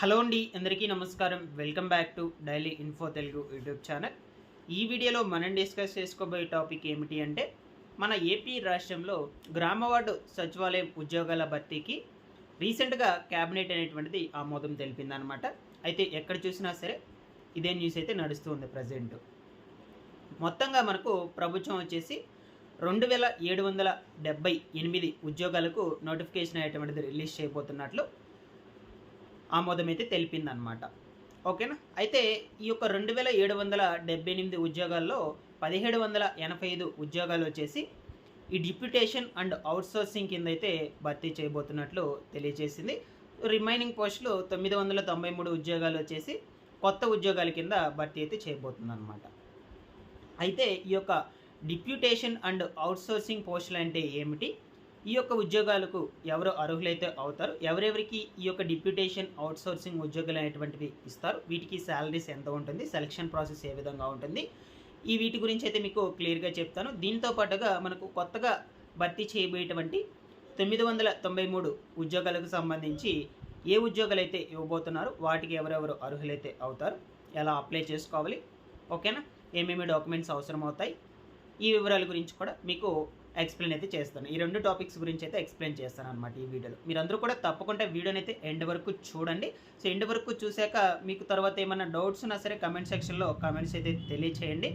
Hello అండి అందరికీ నమస్కారం. Welcome back to daily info Telugu YouTube channel. ఈ వీడియోలో మనం డిస్కస్ చేసుకోబోయే టాపిక్ ఏమిటి అంటే మన ఏపీ రాష్ట్రంలో గ్రామ వార్డు సచివాలయం ఉద్యోగాల భర్తీకి రీసెంట్గా క్యాబినెట్ అనేటువంటిది ఆమోదం తెలిపిందనమాట అయితే ఎక్కడ చూసినా సరే ఇదే న్యూస్ అయితే నడుస్తూ ఉంది ప్రజెంట్. మొత్తంగా మనకు ప్రభుత్వం వచ్చేసి రెండు వేల ఏడు వందల డెబ్బై ఎనిమిది ఉద్యోగాలకు నోటిఫికేషన్ అయ్యేటువంటిది రిలీజ్ చేయబోతున్నట్లు ఆమోదం అయితే తెలిపిందనమాట ఓకేనా? అయితే ఈ యొక్క రెండు వేల ఏడు వందల డెబ్బై ఎనిమిది ఉద్యోగాల్లో పదిహేడు వందల ఎనభై ఐదు ఉద్యోగాలు వచ్చేసి ఈ డిప్యూటేషన్ అండ్ అవుట్సోర్సింగ్ కింద అయితే భర్తీ చేయబోతున్నట్లు తెలియజేసింది. రిమైనింగ్ పోస్టులు తొమ్మిది వందల తొంభై మూడు ఉద్యోగాలు వచ్చేసి కొత్త ఉద్యోగాల కింద భర్తీ అయితే చేయబోతుందన్నమాట. అయితే ఈ యొక్క డిప్యూటేషన్ అండ్ అవుట్సోర్సింగ్ పోస్టులు అంటే ఏమిటి? ఈ యొక్క ఉద్యోగాలకు ఎవరు అర్హులైతే అవుతారు ఎవరెవరికి ఈ యొక్క డిప్యూటేషన్ అవుట్సోర్సింగ్ ఉద్యోగాలు అనేటువంటివి ఇస్తారు వీటికి శాలరీస్ ఎంత ఉంటుంది సెలక్షన్ ప్రాసెస్ ఏ విధంగా ఉంటుంది ఈ వీటి గురించి అయితే మీకు క్లియర్గా చెప్తాను. దీంతో పాటుగా మనకు కొత్తగా భర్తీ చేయబోయేటువంటి తొమ్మిది వందల తొంభై మూడు ఉద్యోగాలకు సంబంధించి ఏ ఉద్యోగాలు అయితే ఇవ్వబోతున్నారు వాటికి ఎవరెవరు అర్హులైతే అవుతారు ఎలా అప్లై చేసుకోవాలి ఓకేనా? ఏమేమి డాక్యుమెంట్స్ అవసరం అవుతాయి ఈ వివరాల గురించి కూడా మీకు ఎక్స్ప్లెయిన్ అయితే చేస్తాను. ఈ రెండు టాపిక్స్ గురించి అయితే ఎక్స్ప్లెయిన్ చేస్తాను అనమాట ఈ వీడియోలో. మీరందరూ కూడా తప్పకుండా వీడియోని అయితే ఎండ్ వరకు చూడండి. సో ఎండ్ వరకు చూశాక మీకు తర్వాత ఏమైనా డౌట్స్ ఉన్నా సరే కమెంట్ సెక్షన్లో కమెంట్స్ అయితే తెలియచేయండి.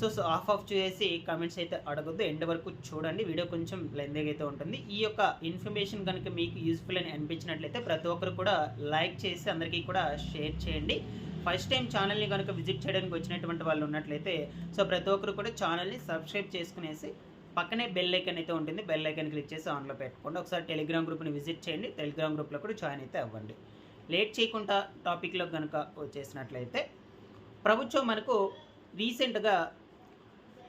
సో సో ఆఫ్ ఆఫ్ చేసి కమెంట్స్ అయితే అడగొద్దు. ఎండ్ వరకు చూడండి. వీడియో కొంచెం లెందీగా అయితే ఉంటుంది. ఈ యొక్క ఇన్ఫర్మేషన్ కనుక మీకు యూస్ఫుల్ అని అనిపించినట్లయితే ప్రతి ఒక్కరు కూడా లైక్ చేసి అందరికీ కూడా షేర్ చేయండి. ఫస్ట్ టైం ఛానల్ని కనుక విజిట్ చేయడానికి వచ్చినటువంటి వాళ్ళు ఉన్నట్లయితే సో ప్రతి ఒక్కరు కూడా ఛానల్ని సబ్స్క్రైబ్ చేసుకునేసి పక్కనే బెల్ ఐకన్ అయితే ఉంటుంది. బెల్ ఐకన్ క్లిక్ చేసి ఆన్లో పెట్టుకోండి. ఒకసారి టెలిగ్రామ్ గ్రూప్ని విజిట్ చేయండి. టెలిగ్రామ్ గ్రూప్లో కూడా జాయిన్ అయితే అవ్వండి. లేట్ చేయకుండా టాపిక్లో కనుక వచ్చేసినట్లయితే ప్రభుత్వం మనకు రీసెంట్గా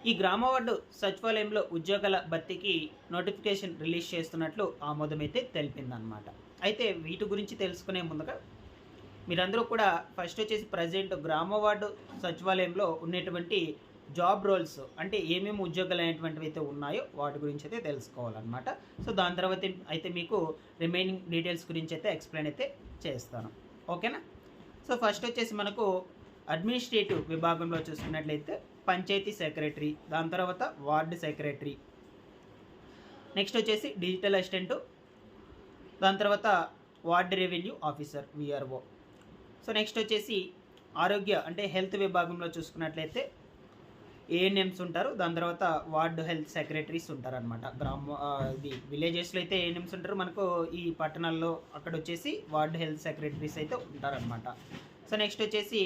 ఈ గ్రామ వార్డు సచివాలయంలో ఉద్యోగాల భర్తీకి నోటిఫికేషన్ రిలీజ్ చేస్తున్నట్లు ఆమోదమైతే తెలిపిందనమాట అయితే వీటి గురించి తెలుసుకునే ముందుగా మీరందరూ కూడా ఫస్ట్ వచ్చేసి ప్రజెంట్ గ్రామ వార్డు సచివాలయంలో ఉన్నటువంటి జాబ్ రోల్స్ అంటే ఏమేమి ఉద్యోగాలు అనేటువంటివి అయితే ఉన్నాయో వాటి గురించి అయితే తెలుసుకోవాలన్నమాట. సో దాని తర్వాత అయితే మీకు రిమైనింగ్ డీటెయిల్స్ గురించి అయితే ఎక్స్ప్లెయిన్ అయితే చేస్తాను. ఓకేనా? సో ఫస్ట్ వచ్చేసి మనకు అడ్మినిస్ట్రేటివ్ విభాగంలో చూసుకున్నట్లయితే పంచాయతీ సెక్రటరీ దాని తర్వాత వార్డు సెక్రటరీ. నెక్స్ట్ వచ్చేసి డిజిటల్ అసిస్టెంట్ దాని తర్వాత ward revenue officer VRO so next వచ్చేసి ఆరోగ్య అంటే హెల్త్ విభాగంలో చూసుకున్నట్లయితే ఏఎన్ఎంస్ ఉంటారు దాని తర్వాత వార్డ్ హెల్త్ సెక్రటరీస్ ఉంటారు అనమాట గ్రామ ఇది విలేజెస్లో అయితే ఏఎన్ఎంస్ ఉంటారు మనకు ఈ పట్టణాల్లో అక్కడ వచ్చేసి వార్డ్ హెల్త్ సెక్రటరీస్ అయితే ఉంటారనమాట సో నెక్స్ట్ వచ్చేసి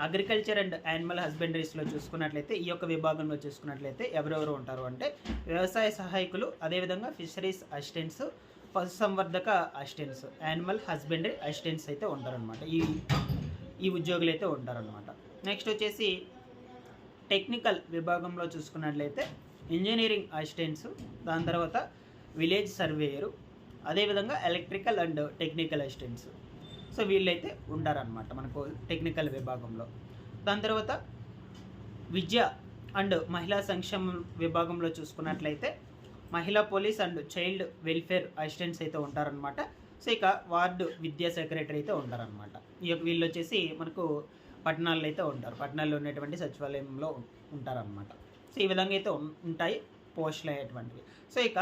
అగ్రికల్చర్ అండ్ యానిమల్ హస్బెండరీస్లో చూసుకున్నట్లయితే ఈ యొక్క విభాగంలో చూసుకున్నట్లయితే ఎవరెవరు ఉంటారు అంటే వ్యవసాయ సహాయకులు అదేవిధంగా ఫిషరీస్ అసిస్టెంట్స్ పశుసంవర్ధక అసిస్టెంట్స్ యానిమల్ హస్బెండరీ అసిస్టెంట్స్ అయితే ఉంటారనమాట ఈ ఈ ఉద్యోగులు అయితే ఉంటారనమాట నెక్స్ట్ వచ్చేసి టెక్నికల్ విభాగంలో చూసుకున్నట్లయితే ఇంజనీరింగ్ అసిస్టెంట్స్ దాని తర్వాత విలేజ్ సర్వేయరు అదేవిధంగా electrical and technical assistants. So వీళ్ళైతే ఉంటారనమాట మనకు టెక్నికల్ విభాగంలో. దాని తర్వాత విద్య అండ్ మహిళా సంక్షేమ విభాగంలో చూసుకున్నట్లయితే మహిళా police and child welfare assistants అయితే ఉంటారనమాట సో ఇక వార్డు విద్యా సెక్రటరీ అయితే ఉంటారనమాట ఈ యొక్క వీళ్ళు వచ్చేసి మనకు పట్టణాల్లో అయితే ఉంటారు. పట్టణాల్లో ఉన్నటువంటి సచివాలయంలో ఉంటారనమాట సో ఈ విధంగా అయితే ఉంటాయి పోస్టులు అయ్యేటువంటివి. సో ఇక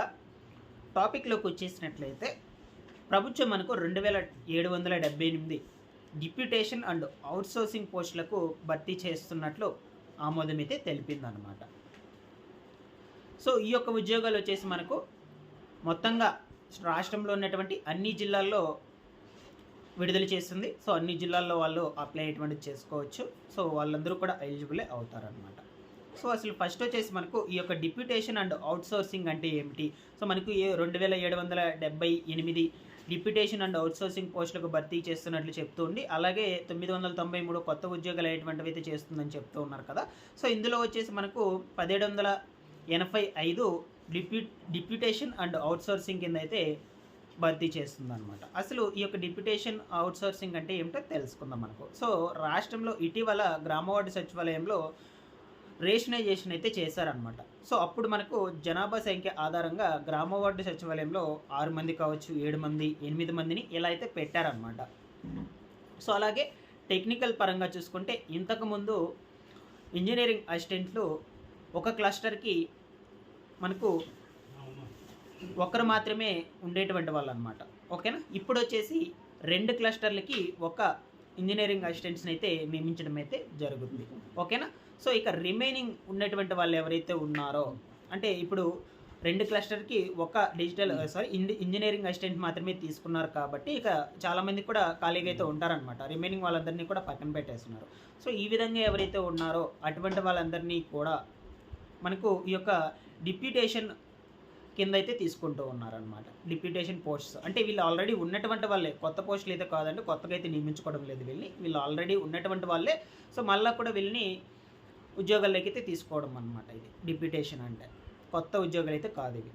టాపిక్లోకి వచ్చేసినట్లయితే ప్రభుత్వం మనకు రెండు వేల ఏడు వందల డెబ్బై ఎనిమిది డిప్యూటేషన్ అండ్ అవుట్సోర్సింగ్ పోస్టులకు భర్తీ చేస్తున్నట్లు ఆమోదం అయితే తెలిపిందనమాట సో ఈ యొక్క ఉద్యోగాలు వచ్చేసి మనకు మొత్తంగా రాష్ట్రంలో ఉన్నటువంటి అన్ని జిల్లాల్లో విడుదల చేస్తుంది. సో అన్ని జిల్లాల్లో వాళ్ళు అప్లై అయ్యేటువంటి చేసుకోవచ్చు. సో వాళ్ళందరూ కూడా ఎలిజిబులే అవుతారనమాట సో అసలు ఫస్ట్ వచ్చేసి మనకు ఈ యొక్క డిప్యూటేషన్ అండ్ అవుట్సోర్సింగ్ అంటే ఏమిటి? సో మనకు ఏ రెండు వేల ఏడు వందల డెబ్బై ఎనిమిది డిప్యూటేషన్ అండ్ అవుట్సోర్సింగ్ పోస్టులకు భర్తీ చేస్తున్నట్లు చెప్తూ ఉండి అలాగే తొమ్మిది వందల తొంభై మూడు కొత్త ఉద్యోగాలు అయ్యేటువంటివి అయితే చేస్తుందని చెప్తూ ఉన్నారు కదా. సో ఇందులో వచ్చేసి మనకు పదిహేడు వందల ఎనభై ఐదు డిప్యూ డిప్యూటేషన్ అండ్ అవుట్సోర్సింగ్ కింద అయితే భర్తీ చేస్తుంది అనమాట అసలు ఈ యొక్క డిప్యుటేషన్ అవుట్సోర్సింగ్ అంటే ఏమిటో తెలుసుకుందాం మనకు. సో రాష్ట్రంలో ఇటీవల గ్రామవార్డు సచివాలయంలో రేషనైజేషన్ అయితే చేశారనమాట సో అప్పుడు మనకు జనాభా సంఖ్య ఆధారంగా గ్రామ వార్డు సచివాలయంలో ఆరు మంది కావచ్చు ఏడు మంది ఎనిమిది మందిని ఇలా అయితే పెట్టారనమాట సో అలాగే టెక్నికల్ పరంగా చూసుకుంటే ఇంతకుముందు ఇంజనీరింగ్ అసిస్టెంట్లు ఒక క్లస్టర్కి మనకు ఒకరు మాత్రమే ఉండేటువంటి వాళ్ళు అనమాట ఓకేనా? ఇప్పుడు వచ్చేసి రెండు క్లస్టర్లకి ఒక ఇంజనీరింగ్ అసిస్టెంట్స్ని అయితే నియమించడం అయితే జరుగుతుంది. ఓకేనా? సో ఇక రిమైనింగ్ ఉన్నటువంటి వాళ్ళు ఎవరైతే ఉన్నారో అంటే ఇప్పుడు రెండు క్లస్టర్కి ఒక డిజిటల్ సారీ ఇంజనీరింగ్ అసిస్టెంట్ మాత్రమే తీసుకున్నారు కాబట్టి ఇక చాలామంది కూడా ఖాళీగా అయితే ఉంటారనమాట. రిమైనింగ్ వాళ్ళందరినీ కూడా పక్కన పెట్టేస్తున్నారు. సో ఈ విధంగా ఎవరైతే ఉన్నారో అటువంటి వాళ్ళందరినీ కూడా మనకు ఈ యొక్క డిప్యూటేషన్ కింద అయితే తీసుకుంటూ ఉన్నారనమాట డిప్యూటేషన్ పోస్ట్స్ అంటే వీళ్ళు ఆల్రెడీ ఉన్నటువంటి వాళ్ళే. కొత్త పోస్టులు అయితే కాదండి. కొత్తగా అయితే నియమించుకోవడం లేదు వీళ్ళని. వీళ్ళు ఆల్రెడీ ఉన్నటువంటి వాళ్ళే. సో మళ్ళీ కూడా వీళ్ళని ఉద్యోగాల్లోకి అయితే తీసుకోవడం అనమాట ఇది. డిప్యూటేషన్ అంటే. కొత్త ఉద్యోగాలు అయితే కాదు ఇవి.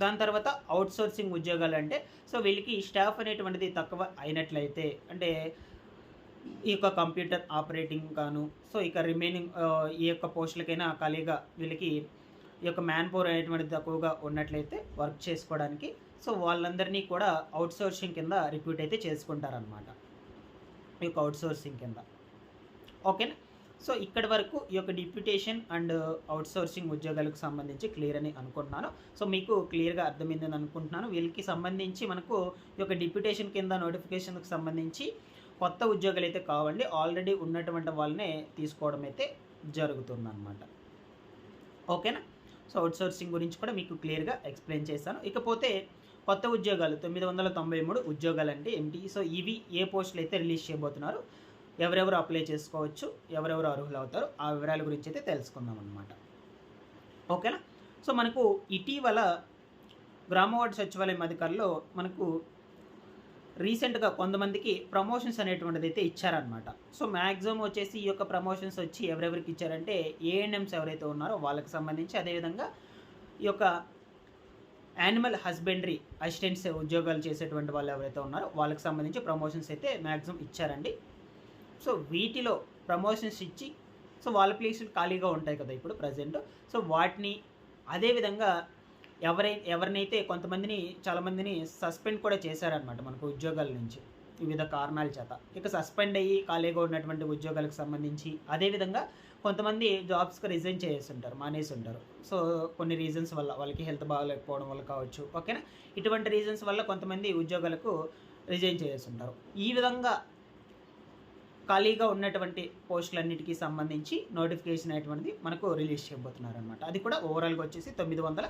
దాని తర్వాత అవుట్ సోర్సింగ్ ఉద్యోగాలు అంటే సో వీళ్ళకి స్టాఫ్ అనేటువంటిది తక్కువ అయినట్లయితే అంటే ఈ యొక్క కంప్యూటర్ ఆపరేటింగ్ గాను సో ఇక రిమైనింగ్ ఈ యొక్క పోస్టులకైనా ఖాళీగా వీళ్ళకి ఈ యొక్క మ్యాన్ పవర్ అనేటువంటి తక్కువగా ఉన్నట్లయితే వర్క్ చేసుకోవడానికి. సో వాళ్ళందరినీ కూడా అవుట్ సోర్సింగ్ కింద రిక్రూట్ అయితే చేసుకుంటారనమాట ఈ యొక్క అవుట్ సోర్సింగ్ కింద. ఓకేనా? సో ఇక్కడి వరకు ఈ యొక్క డిప్యూటేషన్ అండ్ అవుట్ సోర్సింగ్ ఉద్యోగాలకు సంబంధించి క్లియర్ అని అనుకుంటున్నాను. సో మీకు క్లియర్గా అర్థమైందని అనుకుంటున్నాను. వీళ్ళకి సంబంధించి మనకు ఈ యొక్క డిప్యూటేషన్ కింద నోటిఫికేషన్కి సంబంధించి కొత్త ఉద్యోగాలు అయితే కావండి. ఆల్రెడీ ఉన్నటువంటి వాళ్ళనే తీసుకోవడం అయితే జరుగుతుందన్నమాట. ఓకేనా? సో అవుట్సోర్సింగ్ గురించి కూడా మీకు క్లియర్గా ఎక్స్ప్లెయిన్ చేశాను ఇకపోతే కొత్త ఉద్యోగాలు తొమ్మిది వందల తొంభై మూడు ఉద్యోగాలు అంటే ఏంటి సో ఇవి ఏ పోస్టులు అయితే రిలీజ్ చేయబోతున్నారు ఎవరెవరు అప్లై చేసుకోవచ్చు ఎవరెవరు అర్హులు అవుతారు ఆ వివరాల గురించి అయితే తెలుసుకుందాం అనమాట ఓకేనా? సో మనకు ఇటీవల గ్రామవార్డు సచివాలయం అధికారులు మనకు రీసెంట్గా కొంతమందికి ప్రమోషన్స్ అనేటువంటిది అయితే ఇచ్చారనమాట సో మ్యాక్సిమం వచ్చేసి ఈ యొక్క ప్రమోషన్స్ వచ్చి ఎవరెవరికి ఇచ్చారంటే ఏఎన్ఎంస్ ఎవరైతే ఉన్నారో వాళ్ళకి సంబంధించి అదేవిధంగా ఈ యొక్క యానిమల్ హస్బెండరీ అసిస్టెంట్స్ ఉద్యోగాలు చేసేటువంటి వాళ్ళు ఎవరైతే ఉన్నారో వాళ్ళకి సంబంధించి ప్రమోషన్స్ అయితే మ్యాక్సిమం ఇచ్చారండి. సో వీటిలో ప్రమోషన్స్ ఇచ్చి సో వాళ్ళ ప్లేసులు ఖాళీగా ఉంటాయి కదా ఇప్పుడు ప్రజెంట్. సో వాటిని అదేవిధంగా ఎవరై ఎవరినైతే కొంతమందిని చాలామందిని సస్పెండ్ కూడా చేశారనమాట మనకు ఉద్యోగాల నుంచి వివిధ కారణాల చేత. ఇక సస్పెండ్ అయ్యి ఖాళీగా ఉన్నటువంటి ఉద్యోగాలకు సంబంధించి అదేవిధంగా కొంతమంది జాబ్స్కి రిజైన్ చేసి ఉంటారు మానేసి ఉంటారు సో కొన్ని రీజన్స్ వల్ల వాళ్ళకి హెల్త్ బాగాలేకపోవడం వల్ల కావచ్చు ఓకేనా? ఇటువంటి రీజన్స్ వల్ల కొంతమంది ఉద్యోగాలకు రిజైన్ చేసి ఉంటారు ఈ విధంగా ఖాళీగా ఉన్నటువంటి పోస్టులన్నిటికీ సంబంధించి నోటిఫికేషన్ అనేటువంటిది మనకు రిలీజ్ చేయబోతున్నారు అనమాట అది కూడా ఓవరాల్గా వచ్చేసి తొమ్మిది వందల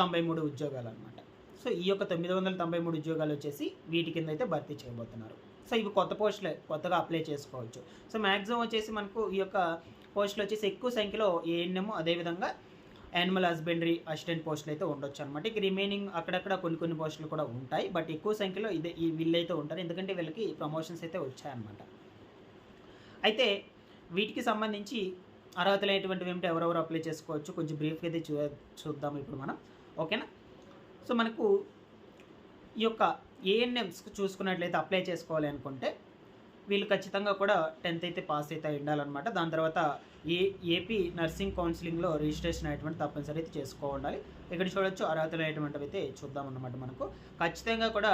తొంభై మూడు ఉద్యోగాలు అనమాట సో ఈ యొక్క తొమ్మిది వందల తొంభై మూడు ఉద్యోగాలు వచ్చేసి వీటి కింద అయితే భర్తీ చేయబోతున్నారు. సో ఇవి కొత్త పోస్టులే కొత్తగా అప్లై చేసుకోవచ్చు. సో మ్యాక్సిమం వచ్చేసి మనకు ఈ యొక్క పోస్టులు వచ్చేసి ఎక్కువ సంఖ్యలో ఏఎన్ఎం అదేవిధంగా యానిమల్ హస్బెండరీ అసిస్టెంట్ పోస్టులు అయితే ఉండొచ్చు అనమాట ఇక రిమైనింగ్ అక్కడక్కడ కొన్ని కొన్ని పోస్టులు కూడా ఉంటాయి. బట్ ఎక్కువ సంఖ్యలో ఇదే ఈ వీళ్ళైతే ఉంటారు. ఎందుకంటే వీళ్ళకి ప్రమోషన్స్ అయితే వచ్చాయన్నమాట. అయితే వీటికి సంబంధించి అర్హతలు అనేటువంటివి ఏమిటి? ఎవరెవరు అప్లై చేసుకోవచ్చు? కొంచెం బ్రీఫ్గా అయితే చూ చూద్దాం ఇప్పుడు మనం. ఓకేనా? సో మనకు ఈ యొక్క ఏఎన్ఎంస్ చూసుకున్నట్లయితే అప్లై చేసుకోవాలి అనుకుంటే వీళ్ళు ఖచ్చితంగా కూడా టెన్త్ అయితే పాస్ అయితే ఉండాలన్నమాట. దాని తర్వాత ఏ ఏపీ నర్సింగ్ కౌన్సిలింగ్లో రిజిస్ట్రేషన్ అయ్యేటువంటి తప్పనిసరి అయితే చేసుకో ఉండాలి ఇక్కడ చూడొచ్చు అర్హతలు అయ్యేటువంటివి అయితే చూద్దామన్నమాట మనకు. ఖచ్చితంగా కూడా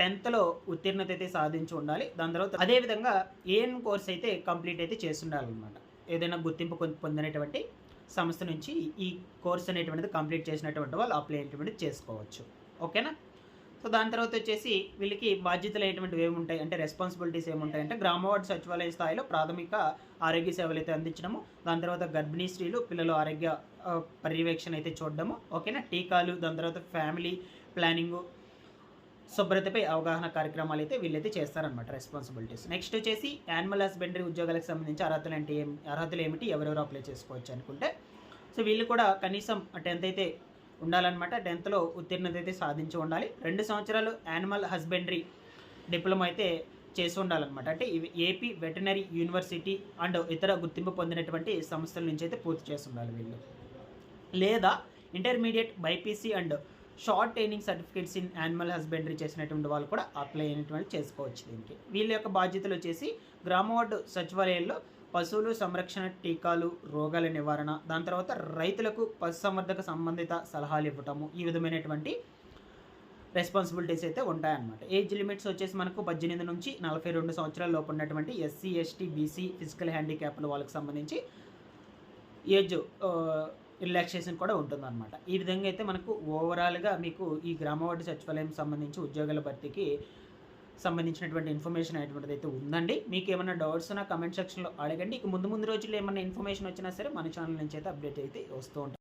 టెన్త్లో ఉత్తీర్ణత అయితే సాధించి ఉండాలి. దాని తర్వాత అదేవిధంగా ఏఎన్ కోర్స్ అయితే కంప్లీట్ అయితే చేసి ఉండాలన్నమాట. ఏదైనా గుర్తింపు పొందినటువంటి సంస్థ నుంచి ఈ కోర్స్ అనేటువంటిది కంప్లీట్ చేసినటువంటి వాళ్ళు అప్లై అనేటువంటిది చేసుకోవచ్చు. ఓకేనా? సో దాని తర్వాత వచ్చేసి వీళ్ళకి బాధ్యతలు అనేటువంటివి ఏముంటాయి అంటే రెస్పాన్సిబిలిటీస్ ఏముంటాయి అంటే గ్రామవార్డు సచివాలయ స్థాయిలో ప్రాథమిక ఆరోగ్య సేవలు అయితే అందించడము దాని తర్వాత గర్భిణీ స్త్రీలు పిల్లల ఆరోగ్య పర్యవేక్షణ అయితే చూడడము ఓకేనా? టీకాలు దాని తర్వాత ఫ్యామిలీ ప్లానింగు శుభ్రతపై అవగాహన కార్యక్రమాలు అయితే వీళ్ళైతే చేస్తారనమాట రెస్పాన్సిబిలిటీస్ నెక్స్ట్ వచ్చేసి యానిమల్ హస్బెండరీ ఉద్యోగాలకు సంబంధించి అర్హతలు అంటే ఏం అర్హతలు ఏమిటి ఎవరెవరు అప్లై చేసుకోవచ్చు అనుకుంటే సో వీళ్ళు కూడా కనీసం టెన్త్ అయితే ఉండాలన్నమాట. టెన్త్లో ఉత్తీర్ణత అయితే సాధించి ఉండాలి. రెండు సంవత్సరాలు యానిమల్ హస్బెండరీ డిప్లొమా అయితే చేసి ఉండాలన్నమాట. అంటే ఇవి ఏపీ వెటనరీ యూనివర్సిటీ అండ్ ఇతర గుర్తింపు పొందినటువంటి సంస్థల నుంచి అయితే పూర్తి చేసి ఉండాలి వీళ్ళు. లేదా intermediate BiPC and short training certificates in animal husbandry చేసినటువంటి వాళ్ళు కూడా అప్లై అయినటువంటి చేసుకోవచ్చు దీనికి. వీళ్ళ యొక్క బాధ్యతలు వచ్చేసి గ్రామ వార్డు సచివాలయాల్లో పశువులు సంరక్షణ టీకాలు రోగాల నివారణ దాని తర్వాత రైతులకు పశుసంవర్ధక సంబంధిత సలహాలు ఇవ్వటము ఈ విధమైనటువంటి రెస్పాన్సిబిలిటీస్ అయితే ఉంటాయన్నమాట. ఏజ్ లిమిట్స్ వచ్చేసి మనకు పద్దెనిమిది నుంచి నలభై రెండు సంవత్సరాల లోపు ఉన్నటువంటి ఎస్సీ ఎస్టీ బీసీ ఫిజికల్ హ్యాండిక్యాప్ల వాళ్ళకి సంబంధించి ఏజ్ రిలాక్సేషన్ కూడా ఉంటుందన్నమాట. ఈ విధంగా అయితే మనకు ఓవరాల్గా మీకు ఈ గ్రామవాడి సచివాలయం సంబంధించి ఉద్యోగాల భర్తీకి సంబంధించినటువంటి ఇన్ఫర్మేషన్ అనేటువంటిది అయితే ఉందండి. మీకు ఏమైనా డౌట్స్ ఉన్నా కమెంట్ సెక్షన్లో అడగండి. ఇక ముందు ముందు రోజుల్లో ఏమైనా ఇన్ఫర్మేషన్ వచ్చినా సరే మన ఛానల్ నుంచి అయితే అప్డేట్ అయితే వస్తూ ఉంటాం